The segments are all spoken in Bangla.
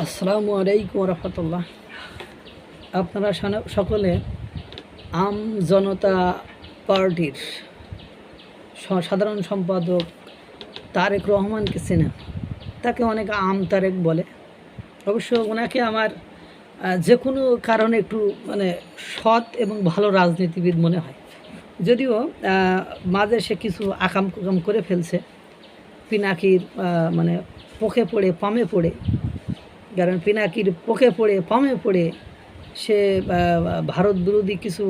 আসসালামু আলাইকুম রহমতুল্লাহ আপনারা সকলে আম জনতা পার্টির সাধারণ সম্পাদক তারেক রহমানকে চেনেন। তাকে অনেকে আম তারেক বলে। অবশ্য ওনাকে আমার যে কোনো কারণে একটু মানে সৎ এবং ভালো রাজনীতিবিদ মনে হয়। যদিও মাঝে সে কিছু আকাম কুকাম করে ফেলছে। পিনাকির মানে পোকে পড়ে, পামে পড়ে। কারণ পিনাকির পোকে পড়ে পামে পড়ে, সে ভারত বিরোধী কিছু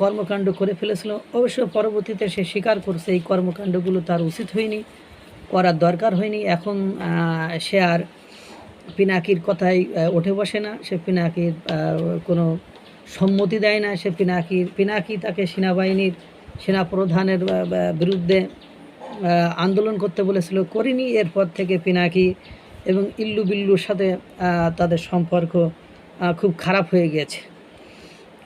কর্মকাণ্ড করে ফেলেছিল। অবশ্য পরবর্তীতে সে স্বীকার করছে এই কর্মকাণ্ডগুলো তার উচিত হয়নি, করার দরকার হয়নি। এখন সে আর পিনাকির কথায় উঠে বসে না। সে পিনাকির কোনো সম্মতি দেয় না। সে পিনাকির, পিনাকি তাকে সেনাবাহিনীর সেনাপ্রধানের বিরুদ্ধে আন্দোলন করতে বলেছিল। করিনি। এরপর থেকে পিনাকি এবং ইল্লু বিল্লুর সাথে তাদের সম্পর্ক খুব খারাপ হয়ে গিয়েছে।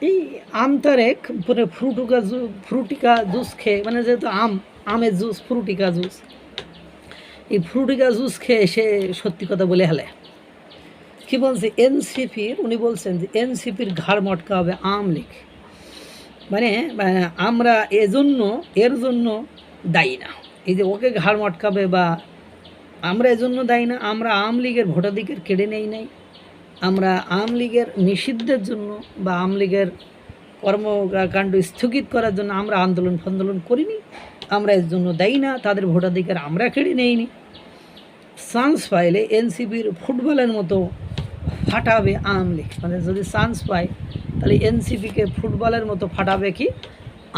এই আম তারেক পুরো ফ্রুটুকা জু, ফ্রুটিকা জুস খেয়ে মানে যেহেতু আম, আমের জুস, ফ্রুটিকা জুস, এই ফ্রুটিকা জুস খেয়ে সে সত্যি কথা বলে হেলে। কি বলছে? এনসিপির, উনি বলছেন যে এনসিপির ঘাড় মটকা হবে আম লীগ। মানে আমরা এজন্য, এর জন্য দায়ী না। এই যে ওকে ঘাড় মটকাবে বা আমরা এজন্য দায়ী না, আমরা আম লীগের ভোটাধিকার কেড়ে নেই নাই। আমরা আম লীগের নিষিদ্ধের জন্য বা আম লীগের কর্মকাণ্ড স্থগিত করার জন্য আমরা আন্দোলন ফান্দোলন করিনি। আমরা এর জন্য দায়ী না, তাদের ভোটাধিকার আমরা কেড়ে নেইনি। চান্স পাইলে এনসিপির ফুটবলের মতো ফাটাবে আম লীগ। মানে যদি চান্স পায়, তাহলে এনসিপিকে ফুটবলের মতো ফাটাবে কি?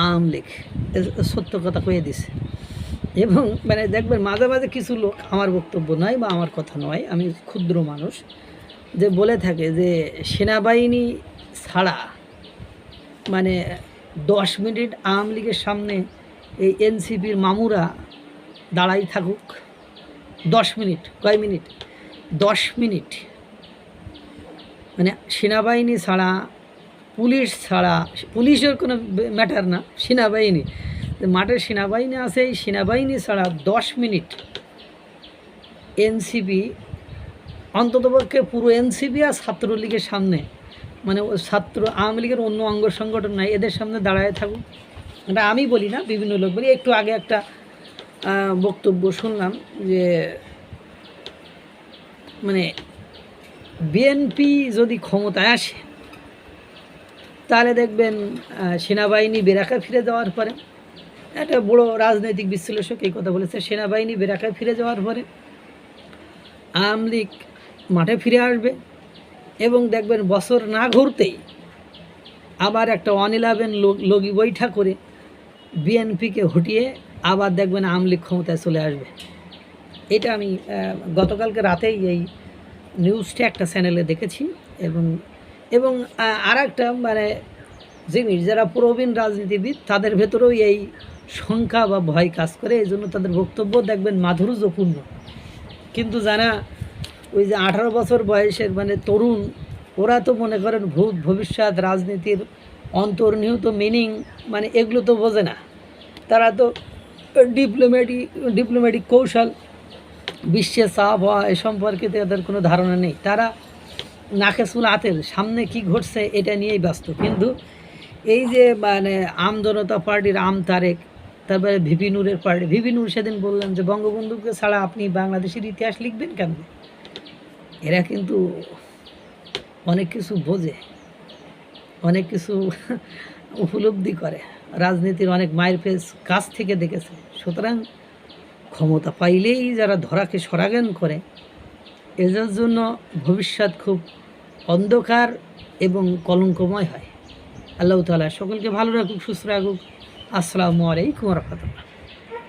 আম লীগ। সত্য কথা কয়ে দিছে। এবং মানে দেখবেন মাঝে মাঝে কিছু লোক আমার বক্তব্য নয় বা আমার কথা নয়, আমি ক্ষুদ্র মানুষ, যে বলে থাকে যে সেনাবাহিনী ছাড়া মানে দশ মিনিট আওয়ামী লীগের সামনে এই এনসিপির মামুরা দাঁড়াই থাকুক। দশ মিনিট, কয় মিনিট? দশ মিনিট। মানে সেনাবাহিনী ছাড়া, পুলিশ ছাড়া, পুলিশের কোনো ম্যাটার না, সেনাবাহিনী। মাঠে সেনাবাহিনী আছে, এই সেনাবাহিনী ছাড়া দশ মিনিট এনসিপি, অন্ততপক্ষে পুরো এনসিপি আর ছাত্রলীগের সামনে মানে ছাত্র আওয়ামী লীগের অন্য অঙ্গ সংগঠন নাই, এদের সামনে দাঁড়ায় থাকুক। এটা আমি বলি না, বিভিন্ন লোক বলি। একটু আগে একটা বক্তব্য শুনলাম যে মানে বিএনপি যদি ক্ষমতায় আসে, তাহলে দেখবেন সেনাবাহিনী বেরাকা ফিরে যাওয়ার পরে একটা বড় রাজনৈতিক বিশ্লেষক এই কথা বলেছে, সেনাবাহিনী বেরাকায় ফিরে যাওয়ার পরে আওয়ামী লীগ মাঠে ফিরে আসবে এবং দেখবেন বছর না ঘুরতেই আবার একটা ওয়ান ইলেভেন লগি বৈঠা করে বিএনপিকে হটিয়ে আবার দেখবেন আওয়ামী লীগ ক্ষমতায় চলে আসবে। এটা আমি গতকালকে রাতেই এই নিউজটা একটা চ্যানেলে দেখেছি এবং এবং আর একটা মানে জিনিস যারা প্রবীণ রাজনীতিবিদ, তাদের ভেতরেও এই শঙ্কা বা ভয় কাজ করে এই জন্য তাদের বক্তব্য দেখবেন মাধুর্যপূর্ণ। কিন্তু যারা ওই যে আঠারো বছর বয়সের মানে তরুণ, ওরা তো মনে করেন ভূত, ভবিষ্যৎ, রাজনীতির অন্তর্নিহিত মিনিং মানে এগুলো তো বোঝে না। তারা তো ডিপ্লোম্যাটিক ডিপ্লোম্যাটিক কৌশল, বিশ্বে চাপ হওয়া এ সম্পর্কে তাদের কোনো ধারণা নেই। তারা নাকে চুল আতের সামনে কি ঘটছে এটা নিয়েই ব্যস্ত। কিন্তু এই যে মানে আম জনতা পার্টির আম তারেক তারপরে ভিপি নূরের পার্টি। ভিপি নূর সেদিন বললেন যে, বঙ্গবন্ধুকে ছাড়া আপনি বাংলাদেশের ইতিহাস লিখবেন কেন? এরা কিন্তু অনেক কিছু বোঝে, অনেক কিছু উপলব্ধি করে। রাজনীতির অনেক মায়ের ফেস কাছ থেকে দেখেছে। সুতরাং ক্ষমতা পাইলেই যারা ধরাকে সরাগান করে, এদের জন্য ভবিষ্যৎ খুব অন্ধকার এবং কলঙ্কময় হয়। আল্লাহ তালা সকলকে ভালো রাখুক, সুস্থ রাখুক। আসসালামু আলাইকুম রহমতুল্লাহ